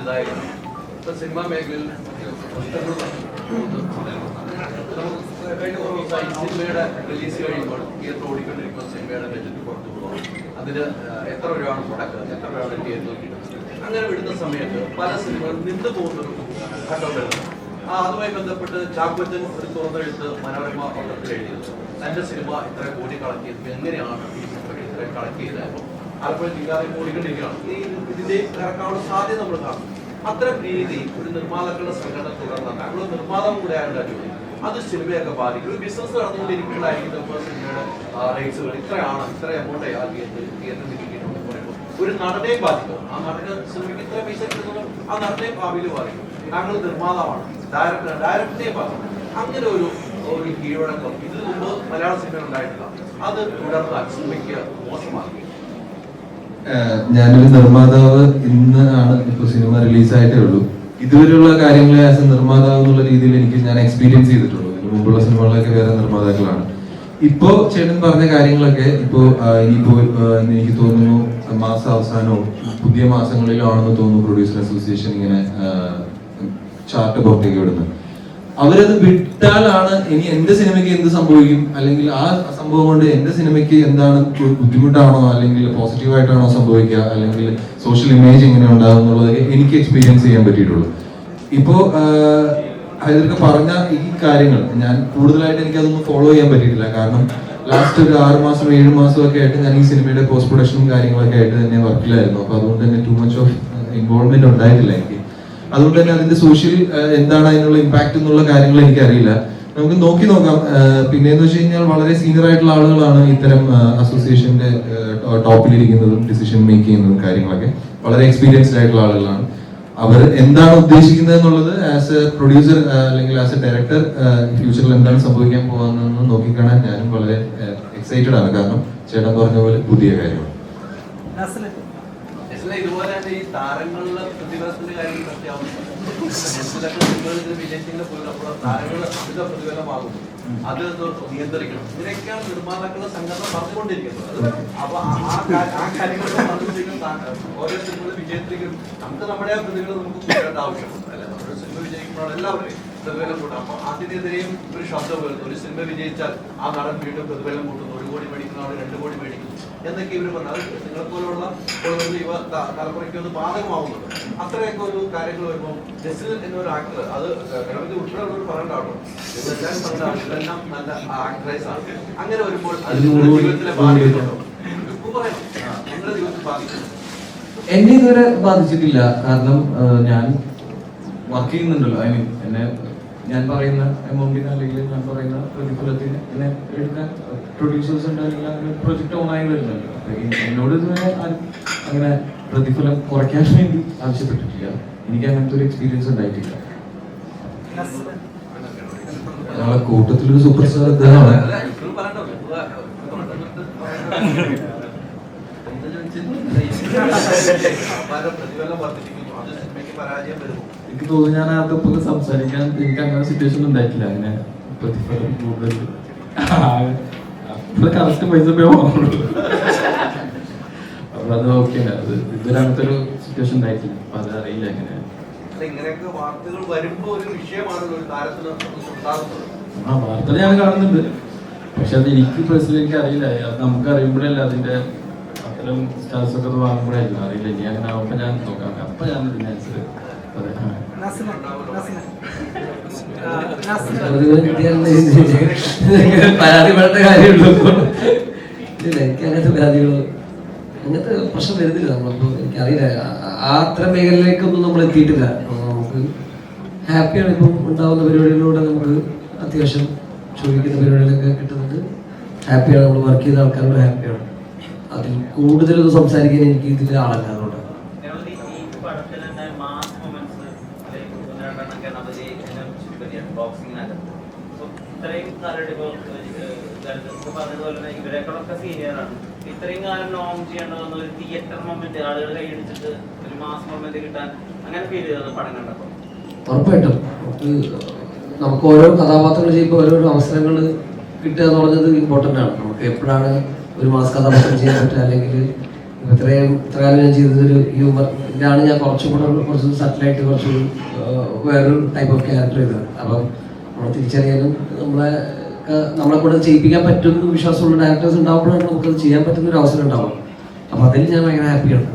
സംവിധായകനും ഇപ്പൊ സിനിമാ മേഖലയിൽ സിനിമയുടെ റിലീസ് കഴിയുമ്പോൾ തിയേറ്റർ ഓടിക്കൊണ്ടിരിക്കുന്ന സിനിമയുടെ ബജറ്റ് പുറത്തു അതിന് എത്ര രൂപയാണ് മുടക്കുന്നത് എത്ര രൂപയാണ് തിയേറ്ററിൽ കിട്ടുന്നത് അങ്ങനെ വിടുന്ന സമയത്ത് പല സിനിമകളും നിന്ന് പോകുന്നൊരു ഘട്ടം ആ അതുമായി ബന്ധപ്പെട്ട് ചാക്കോച്ചൻ ഒരു തുറന്നെഴുത്ത് മനോരമ പത്രത്തിൽ എഴുതിയത് തന്റെ സിനിമ ഇത്ര കോടി കളക്ട് ചെയ്തത് എങ്ങനെയാണ്? ഈ സിനിമ ഇത്ര കളക്ട് ചെയ്തത് ആലപ്പുഴ ജില്ലാതെ ഓടിക്കൊണ്ടിരിക്കുകയാണ് ഈ ഇതിന്റെ കറക്കാനുള്ള സാധ്യത നമ്മൾ കാണും. അത്തരം രീതി ഒരു നിർമ്മാതാക്കളുടെ സംഘടന തുടർന്നാൽ നിർമ്മാതാവ് കൂടെ ആയതുകൊണ്ട് അത് സിനിമയൊക്കെ ബാധിക്കും. ഒരു ബിസിനസ് നടന്നുകൊണ്ടിരിക്കുമ്പോഴായിരിക്കും സിനിമയുടെ റേറ്റ്സുകൾ ഇത്രയാണ് ഇത്ര എമൗണ്ട് ഒരു നടനെ ബാധിക്കും. ആ നടന് സിനിമയ്ക്ക് ഇത്ര പൈസ ആ നടനെ ഭാവിയിൽ ബാധിക്കും. നിർമ്മാതാവാണ്. ഡയറക്ടർ ഡയറക്ടറെ ബാധിക്കും. അങ്ങനെ ഒരു ഒരു കീഴടക്കം ഇതിനു മുമ്പ് മലയാള സിനിമ ഉണ്ടായിട്ടില്ല. അത് തുടർന്നാൽ സിനിമയ്ക്ക് മോശമാകും. ഏഹ് ഞാനൊരു നിർമ്മാതാവ് ഇന്ന് ആണ് ഇപ്പൊ സിനിമ റിലീസായിട്ടേ ഉള്ളൂ. ഇതുവരെയുള്ള കാര്യങ്ങളെ ആസ് എ നിർമ്മാതാവ് എന്നുള്ള രീതിയിൽ എനിക്ക് ഞാൻ എക്സ്പീരിയൻസ് ചെയ്തിട്ടുള്ളൂ. ഇതിന് മുമ്പുള്ള സിനിമകളൊക്കെ വേറെ നിർമ്മാതാക്കളാണ്. ഇപ്പോ ചേട്ടൻ പറഞ്ഞ കാര്യങ്ങളൊക്കെ ഇപ്പോ ഇനിയിപ്പോ എനിക്ക് തോന്നുന്നു മാസ അവസാനവും പുതിയ മാസങ്ങളിലോ ആണെന്ന് തോന്നുന്നു പ്രൊഡ്യൂസർ അസോസിയേഷൻ ഇങ്ങനെ ചാർട്ട് പുറത്തേക്ക് വിടുന്നത്. അവരത് വിട്ടാലാണ് ഇനി എന്റെ സിനിമയ്ക്ക് എന്ത് സംഭവിക്കും? അല്ലെങ്കിൽ ആ സംഭവം കൊണ്ട് എന്റെ സിനിമയ്ക്ക് എന്താണ് ബുദ്ധിമുട്ടാണോ? അല്ലെങ്കിൽ പോസിറ്റീവ് ആയിട്ടാണോ സംഭവിക്കുക? അല്ലെങ്കിൽ സോഷ്യൽ ഇമേജ് എങ്ങനെ ഉണ്ടാകും എന്നുള്ളതൊക്കെ എനിക്ക് എക്സ്പീരിയൻസ് ചെയ്യാൻ പറ്റിയിട്ടുള്ളൂ. ഇപ്പോ ഹൈദർക്ക് പറഞ്ഞ ഈ കാര്യങ്ങൾ ഞാൻ കൂടുതലായിട്ട് എനിക്ക് അതൊന്നും ഫോളോ ചെയ്യാൻ പറ്റിയിട്ടില്ല. കാരണം ലാസ്റ്റ് ഒരു ആറ് മാസം ഏഴ് മാസം ഒക്കെ ആയിട്ട് ഞാൻ ഈ സിനിമയുടെ പോസ്റ്റ് പ്രൊഡക്ഷനും കാര്യങ്ങളൊക്കെ ആയിട്ട് തന്നെ വർക്കിലായിരുന്നു അപ്പൊ അതുകൊണ്ട് തന്നെ ടു മച്ച് ഓഫ് ഇൻവോൾവ്മെന്റ് ഉണ്ടായിട്ടില്ല എനിക്ക്. അതുകൊണ്ട് തന്നെ അതിന്റെ സോഷ്യൽ എന്താണ് അതിനുള്ള ഇമ്പാക്ട് എന്നുള്ള കാര്യങ്ങൾ എനിക്കറിയില്ല. നമുക്ക് നോക്കി നോക്കാം. പിന്നെ വെച്ച് കഴിഞ്ഞാൽ വളരെ സീനിയർ ആയിട്ടുള്ള ആളുകളാണ് ഇത്തരം അസോസിയേഷന്റെ ടോപ്പിലിരിക്കുന്നതും ഡിസിഷൻ മേക്ക് ചെയ്യുന്നതും കാര്യങ്ങളൊക്കെ. വളരെ എക്സ്പീരിയൻസ്ഡ് ആയിട്ടുള്ള ആളുകളാണ്. അവർ എന്താണ് ഉദ്ദേശിക്കുന്നത് എന്നുള്ളത് ആസ് എ പ്രൊഡ്യൂസർ അല്ലെങ്കിൽ ആസ് എ ഡയറക്ടർ ഫ്യൂച്ചറിൽ എന്താണ് സംഭവിക്കാൻ പോകുന്നതെന്ന് നോക്കിക്കാണാൻ ഞാനും വളരെ എക്സൈറ്റഡ് ആണ്. കാരണം ചേട്ടൻ പറഞ്ഞ പോലെ പുതിയ കാര്യമാണ്. ഇതുപോലെ ഈ താരങ്ങളുടെ പ്രതിഭാസത്തിന്റെ കാര്യം സത്യാവുന്നു നെസ്ലൊക്കെ സിനിമകളിൽ വിജയിച്ചെങ്കിൽ പോലും അപ്പോൾ താരങ്ങൾ അമിത പ്രതിഫലമാകും. അത് നിയന്ത്രിക്കണം. ഇതിനൊക്കെയാണ് നിർമ്മാതാക്കളുടെ സംഘടന പറഞ്ഞുകൊണ്ടിരിക്കുന്നത്. അപ്പൊ ആ- കാര്യങ്ങളൊക്കെ പറഞ്ഞുകൊണ്ടിരിക്കുന്ന ഓരോ സിനിമകൾ വിജയത്തിലേക്കും നമുക്ക് നമ്മുടെ ആ നമുക്ക് കൂട്ടേണ്ട ആവശ്യമുണ്ട്. അല്ലെ? നമ്മുടെ സിനിമ വിജയിക്കുമ്പോഴാണ് എല്ലാവരുടെയും പ്രതിഫലം കൂട്ടും. അപ്പൊ അതിനെതിരെയും ഒരു ശബ്ദം വരുന്നു ഒരു സിനിമ വിജയിച്ചാൽ ആ നടൻ വീണ്ടും പ്രതിഫലം കൂട്ടുന്നു. ഒരു കോടി മേടിക്കുന്ന ആൾ രണ്ട് കോടി മേടിക്കുന്നു. എന്നൊക്കെ ഇവർ പറഞ്ഞു. അത് നിങ്ങളെ പോലുള്ള യുവ തലമുറയ്ക്ക് ഒന്ന് ബാധകമാവുന്നുണ്ട്. അത്രയൊക്കെ ഒരു കാര്യങ്ങൾ വരുമ്പോൾ ജസ്റ്റിൻ എന്നൊരു ആക്ടർ അത് ഗണപതി ഉൾപ്പെടെ പറയേണ്ട ആട്ടോ ഇതെല്ലാം നല്ല ആക്ട്രൈസ് ആണ്. അങ്ങനെ വരുമ്പോൾ അത് ജീവിതത്തിലെ ബാധിക്കുന്നുണ്ടോ ഇപ്പൊ പറയണം നിങ്ങളുടെ ജീവിതത്തിൽ ബാധിക്കുന്നു എന്നെ ഇതുവരെ ബാധിച്ചിട്ടില്ല. കാരണം ഞാൻ വർക്ക് ചെയ്യുന്നുണ്ടല്ലോ. ഐ മീൻ എന്നെ ഞാൻ പറയുന്ന എമൗണ്ടിന് അല്ലെങ്കിൽ ഞാൻ പറയുന്ന പ്രതിഫലത്തിന് എന്നെ എടുക്കാൻ പ്രൊഡ്യൂസേഴ്സ് ഉണ്ട് അല്ലെങ്കിൽ അങ്ങനെ പ്രൊജക്ട് ഓൺ ആയി വരുന്നുണ്ട്. എന്നോട് ഇതുവരെ അങ്ങനെ പ്രതിഫലം കുറയ്ക്കാൻ വേണ്ടി ആവശ്യപ്പെട്ടിട്ടില്ല. എനിക്ക് അങ്ങനത്തെ ഒരു എക്സ്പീരിയൻസ് ഉണ്ടായിട്ടില്ല. ഞങ്ങളെ കൂട്ടത്തിലൊരു സൂപ്പർ സ്റ്റാർ അദ്ദേഹമാണ് പരാജയം വരുമോ? എനിക്ക് തോന്നുന്നു ഞാൻ അതപ്പോൾ സംസാരിക്കാൻ എനിക്ക് അങ്ങനെ സിറ്റുവേഷൻ ഉണ്ടായിട്ടില്ല. അങ്ങനെ പ്രതിഫലം കൂടുതൽ. അപ്പോൾ കറക്റ്റ് പൈസ പേ വാങ്ങുള്ളൂ അപ്പൊ അത് ഓക്കെ അത് ഇതുവരെ അങ്ങനത്തെ ഒരു സിറ്റുവേഷൻ ഉണ്ടായിട്ടില്ല. അപ്പൊ അത് അറിയില്ല എങ്ങനെ ഇങ്ങനെയൊക്കെ വാർത്തകൾ വരുമ്പോ ഒരു ഉണ്ടാകുന്നത്. ആ വാർത്ത ഞാൻ കാണുന്നുണ്ട്. പക്ഷെ അത് എനിക്ക് പേഴ്സണലി എനിക്ക് അറിയില്ല. അത് നമുക്ക് അറിയുമ്പോഴല്ല അതിന്റെ അത്തരം സ്റ്റാർസ് ഒക്കെ വാങ്ങുമ്പോഴല്ല അറിയില്ല. ഇനി അങ്ങനെ ആവുമ്പോ ഞാൻ നോക്കാം. അപ്പൊ ഞാൻ ഇതിന് ആൻസർ പറയാം പരാതിപ്പെടേണ്ട കാര്യമുള്ളൂ. ഇല്ല എനിക്ക് അങ്ങനത്തെ പരാതികളോ അങ്ങനത്തെ പ്രശ്നം വരുന്നില്ല നമ്മളിപ്പോ എനിക്കറിയില്ല ആ- ആ മേഖലയിലേക്കൊന്നും നമ്മൾ എത്തിയിട്ടില്ല. നമുക്ക് ഹാപ്പിയാണ് ഇപ്പം ഉണ്ടാവുന്ന പരിപാടികളിലൂടെ നമുക്ക് അത്യാവശ്യം ചോദിക്കുന്ന പരിപാടികളൊക്കെ കിട്ടുന്നുണ്ട്. ഹാപ്പിയാണ് നമ്മൾ വർക്ക് ചെയ്ത ആൾക്കാരോട് ഹാപ്പിയാണ്. അതിൽ കൂടുതലൊന്നും സംസാരിക്കാൻ എനിക്ക് ഇതിൽ ആളല്ല അതുകൊണ്ട് നിരവധി ഈ പടത്തിൽ തന്നെ മാസ് മൊമെന്റ്സ് രണ്ടെണ്ണം ഗണപതി ചുരുക്കതിയാണ് ബോക്സിങ്ങിനകത്ത് സോ ഇത്രയും കാലം ഇപ്പോ ദരിദ്രർക്ക് പറഞ്ഞതുപോലെ തന്നെ ഇവരെക്കാളൊക്കെ സീനിയറാണ് ഇത്രയും കാലം നോം ചെയ്യേണ്ട ഒരു തിയേറ്റർ മൊമെന്റ് ആളുകൾ കൈയടിച്ചിട്ട് ഒരു മാസ് മൊമെന്റ് കിട്ടാൻ അങ്ങനെ ഫീൽ ചെയ്തത് പടം കണ്ടപ്പോൾ ഉറപ്പായിട്ടും. നമുക്ക് ഓരോ കഥാപാത്രങ്ങൾ ചെയ്യുമ്പോൾ ഓരോരോ അവസരങ്ങൾ കിട്ടുക എന്ന് പറഞ്ഞത് ഇമ്പോർട്ടന്റ് ആണ്. നമുക്ക് എപ്പോഴാണ് ഒരു മാസ് കഥാപാത്രം ചെയ്യാൻ പറ്റുക? അല്ലെങ്കിൽ ഇത്രയും ഇത്രകാലം ഞാൻ ചെയ്തതൊരു ഹ്യൂമർ ഇതാണ് ഞാൻ കുറച്ചും കൂടെ കുറച്ച് സട്ടിലായിട്ട് കുറച്ച് വേറൊരു ടൈപ്പ് ഓഫ് ക്യാരക്ടർ ചെയ്തത്. അപ്പം നമ്മളെ തിരിച്ചറിയാനും നമ്മളെ നമ്മളെ കൂടെ ചെയ്യിപ്പിക്കാൻ പറ്റുന്ന വിശ്വാസമുള്ള ഡയറക്ടേഴ്സ് ഉണ്ടാകുമ്പോഴാണ് നമുക്കത് ചെയ്യാൻ പറ്റുന്ന ഒരു അവസരം ഉണ്ടാവും അപ്പം അതിൽ ഞാൻ ഭയങ്കര ഹാപ്പിയാണ്